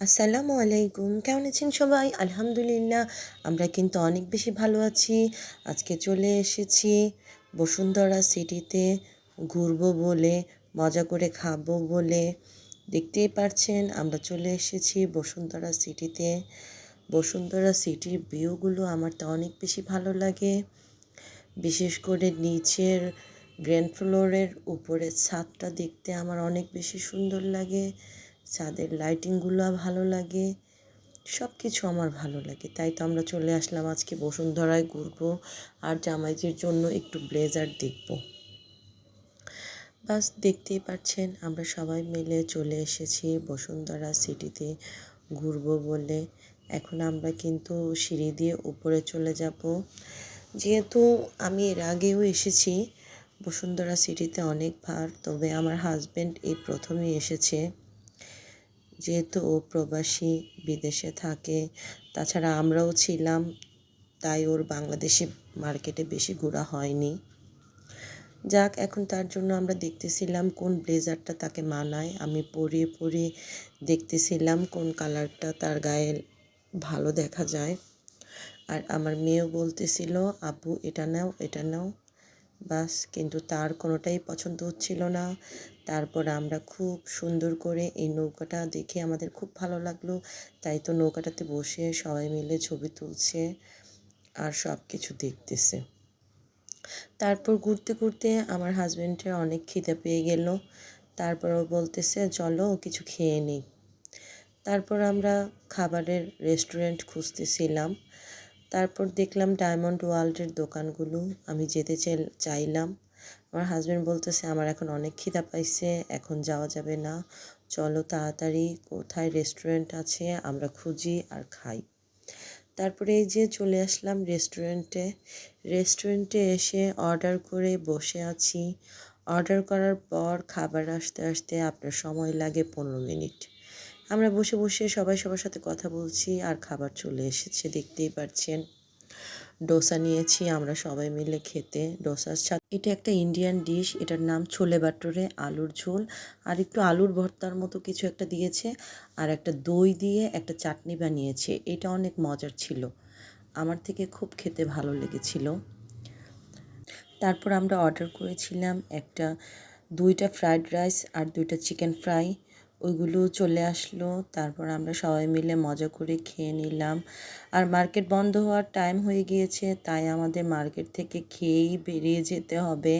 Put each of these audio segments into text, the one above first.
আসসালামু আলাইকুম। কেমন আছেন সবাই? আলহামদুলিল্লাহ, আমরা কিন্তু অনেক বেশি ভালো আছি। আজকে চলে এসেছি বসুন্ধরা সিটিতে ঘুরবো বলে, মজা করে খাব বলে। দেখতেই পারছেন, আমরা চলে এসেছি বসুন্ধরা সিটিতে। বসুন্ধরা সিটির ভিউগুলো আমার তো অনেক বেশি ভালো লাগে। বিশেষ করে নিচের গ্র্যান্ড ফ্লোরের উপরের ছাদটা দেখতে আমার অনেক বেশি সুন্দর লাগে। ছাদের লাইটিংগুলো ভালো লাগে সব কিছু আমার ভালো লাগে। তাই তো আমরা চলে আসলাম আজকে বসুন্ধরায় ঘুরবো আর জামাইজির জন্য একটু ব্লেজার দেখব। বাস দেখতেই পাচ্ছেন, আমরা সবাই মিলে চলে এসেছি বসুন্ধরা সিটিতে ঘুরবো বলে। এখন আমরা কিন্তু সিঁড়ি দিয়ে উপরে চলে যাব। যেহেতু আমি এর আগেও এসেছি, বসুন্ধরা সিটিতে অনেকবার, তবে আমার হাজব্যান্ড এই প্রথমেই এসেছে। যেহেতু ও প্রবাসী বিদেশে থাকে, তাছাড়া আমরাও ছিলাম, তাই ওর বাংলাদেশে মার্কেটে বেশি ঘোরা হয়নি। যাক, এখন তার জন্য আমরা দেখতেছিলাম কোন ব্লেজারটা তাকে মানায়। আমি পরিয়ে পরিয়ে দেখতেছিলাম কোন কালারটা তার গায়ে ভালো দেখা যায়। আর আমার মেয়েও বলতেছিল, আপু, এটা নাও এটা নাও। বাস, কিন্তু তার কোনোটাই পছন্দ হচ্ছিল না। তারপর আমরা খুব সুন্দর করে এই নৌকাটা দেখে আমাদের খুব ভালো লাগল। তাই তো নৌকাটাতে বসে সবাই মিলে ছবি তুলছে আর সব কিছু দেখতেছে। তারপর ঘুরতে ঘুরতে আমার হাজব্যান্ডের অনেক খিদে পেয়ে গেল। তারপর ও বলতেছে, চলো কিছু খেয়ে নিই। তারপর আমরা খাবারের রেস্টুরেন্ট খুঁজতেছিলাম। তারপর দেখলাম ডায়মন্ড ওয়ার্ল্ডের দোকানগুলো, আমি যেতে চাইলাম। আমার হাজব্যান্ড বলতেছে, আমার এখন অনেক খিদা পাইছে, এখন যাওয়া যাবে না। চলো তাড়াতাড়ি, কোথায় রেস্টুরেন্ট আছে, আমরা খুঁজি আর খাই। তারপরে এই যে চলে আসলাম রেস্টুরেন্টে রেস্টুরেন্টে এসে অর্ডার করে বসে আছি। অর্ডার করার পর খাবার আসতে আসতে আপনার সময় লাগে পনেরো মিনিট। আমরা বসে বসে সবাই সবার সাথে কথা বলছি আর খাবার চলে এসেছে, দেখতেই পাচ্ছেন ডোসা নিয়েছি, আমরা সবাই মিলে খেতে। ডোসার সাথে এটা একটা ইন্ডিয়ান ডিশ এটার নাম ছোলে বাটরে আলুর ঝোল। আর একটু আলুর ভর্তার মতো কিছু একটা দিয়েছে, আর একটা দই দিয়ে একটা চাটনি বানিয়েছে। এটা অনেক মজার ছিল। আমার থেকে খুব খেতে ভালো লেগেছিল। তারপর আমরা অর্ডার করেছিলাম একটা, দুইটা ফ্রাইড রাইস আর দুইটা চিকেন ফ্রাই ওইগুলো চলে আসলো। তারপর আমরা সবাই মিলে মজা করে খেয়ে নিলাম। আর মার্কেট বন্ধ হওয়ার টাইম হয়ে গিয়েছে, তাই আমাদের মার্কেট থেকে খেয়েই বেরিয়ে যেতে হবে।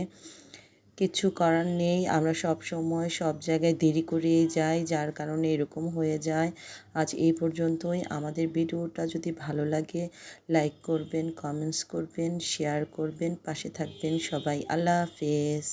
কিছু করার নেই, আমরা সব সময় সব জায়গায় দেরি করেই যাই, যার কারণে এরকম হয়ে যায়। আজ এই পর্যন্তই। আমাদের ভিডিওটা যদি ভালো লাগে লাইক করবেন কমেন্টস করবেন শেয়ার করবেন, পাশে থাকবেন সবাই। আল্লাহ হাফেজ।